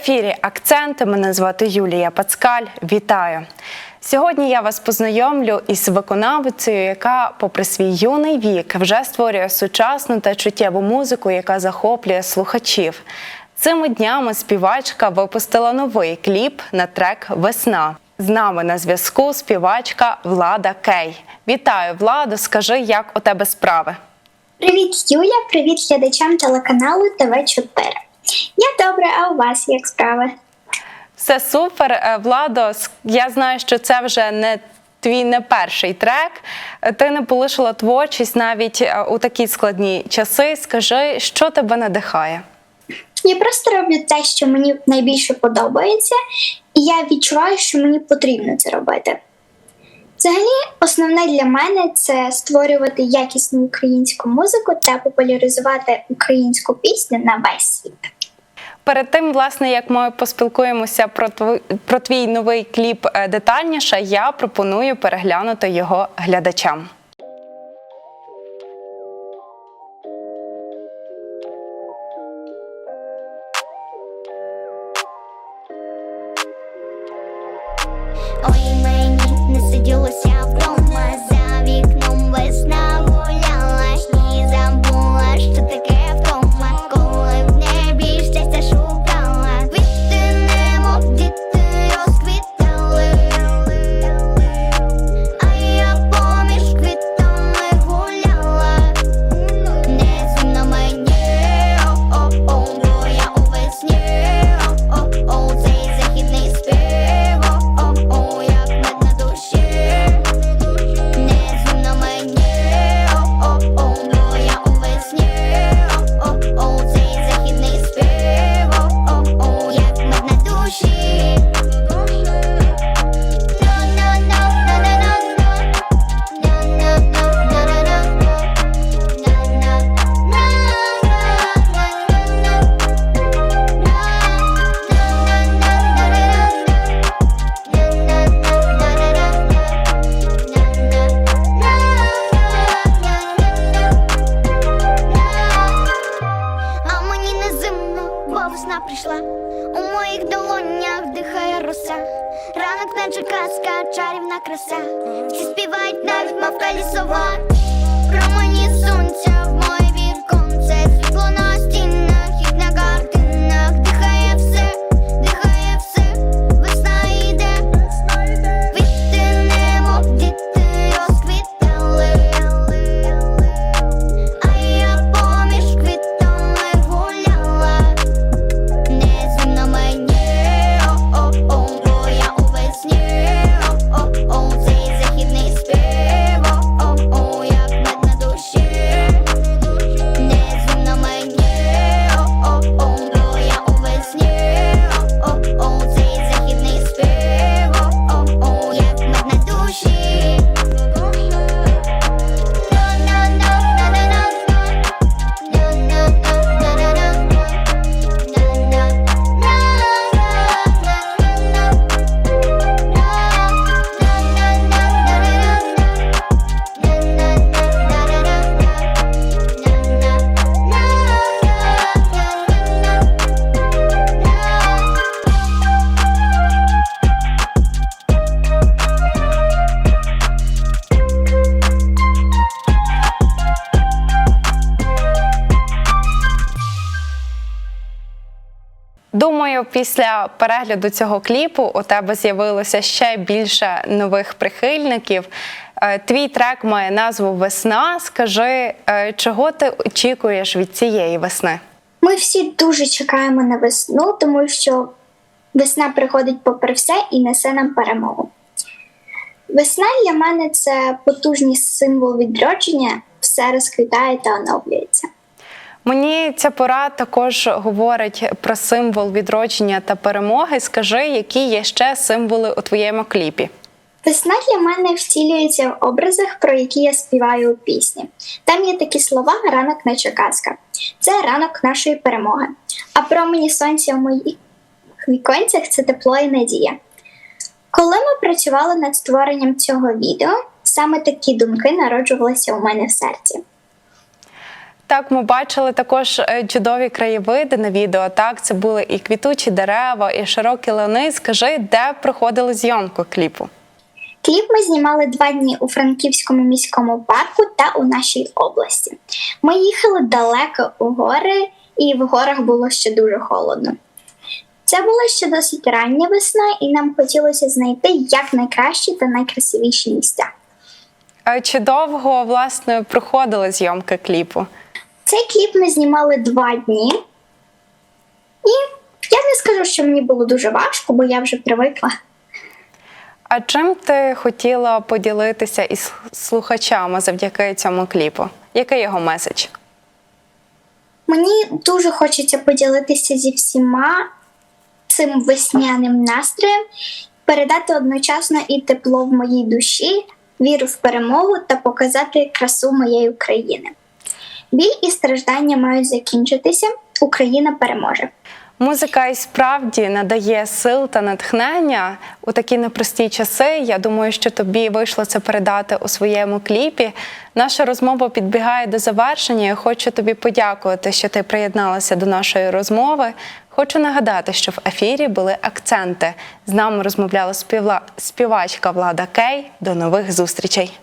ефірі Акценти. Мене звати Юлія Пацкаль. Вітаю! Сьогодні я вас познайомлю із виконавицею, яка, попри свій юний вік, вже створює сучасну та чуттєву музику, яка захоплює слухачів. Цими днями співачка випустила новий кліп на трек Весна. З нами на зв'язку співачка Влада Кей. Вітаю, Владо! Скажи, як у тебе справи? Привіт, Юля! Привіт глядачам телеканалу ТВ4. Я добре, а у вас як справи? Все супер, Е, Владо. Я знаю, що це вже не твій не перший трек. Е, Ти не полишила творчість навіть е, у такі складні часи. Скажи, що тебе надихає? Я просто роблю те, що мені найбільше подобається, і я відчуваю, що мені потрібно це робити. Взагалі, основне для мене це створювати якісну українську музику та популяризувати українську пісню на весь світ. Перед тим, власне, як ми поспілкуємося про твій, про твій новий кліп е, детальніше, я пропоную переглянути його глядачам. Ой, мені не сиділося вдома У моїх долонях дихає роса. Ранок наче казка, чарівна краса. Всі співають навіть мавка лісова. Промені сонця Думаю, після перегляду цього кліпу у тебе з'явилося ще більше нових прихильників. Е, Твій трек має назву Весна. Скажи, е, чого ти очікуєш від цієї весни? Ми всі дуже чекаємо на весну, тому що весна приходить попри все і несе нам перемогу. Весна для мене це потужний символ відродження, все розквітає та оновлюється. Мені ця пора також говорить про символ відродження та перемоги. Скажи, які є ще символи у твоєму кліпі? Весна для мене втілюється в образах, про які я співаю у пісні. Там є такі слова ранок наче казка. Це ранок нашої перемоги. А промені сонця в моїх віконцях це тепло і надія. Коли ми працювали над створенням цього відео, саме такі думки народжувалися у мене в серці. Так, ми бачили також е, чудові краєвиди на відео. Так, це були і квітучі дерева, і широкі лани. Скажи, де проходили зйомку кліпу? Кліп ми знімали два дні у Франківському міському парку та у нашій області. Ми їхали далеко у гори, і в горах було ще дуже холодно. Це була ще досить рання весна, і нам хотілося знайти як найкращі та найкрасивіші місця. Е, Чи довго власне проходили зйомки кліпу? Цей кліп ми знімали два дні, і я не скажу, що мені було дуже важко, бо я вже привикла. А чим ти хотіла поділитися із слухачами завдяки цьому кліпу? Який його меседж? Мені дуже хочеться поділитися зі всіма цим весняним настроєм, передати одночасно і тепло в моїй душі, віру в перемогу та показати красу моєї України. Біль і страждання мають закінчитися. Україна переможе. Музика і справді надає сил та натхнення у такі непрості часи. Я думаю, що тобі вийшло це передати у своєму кліпі. Наша розмова підбігає до завершення. Я хочу тобі подякувати, що ти приєдналася до нашої розмови. Хочу нагадати, що в ефірі були акценти. З нами розмовляла співа- співачка Влада Кей. До нових зустрічей.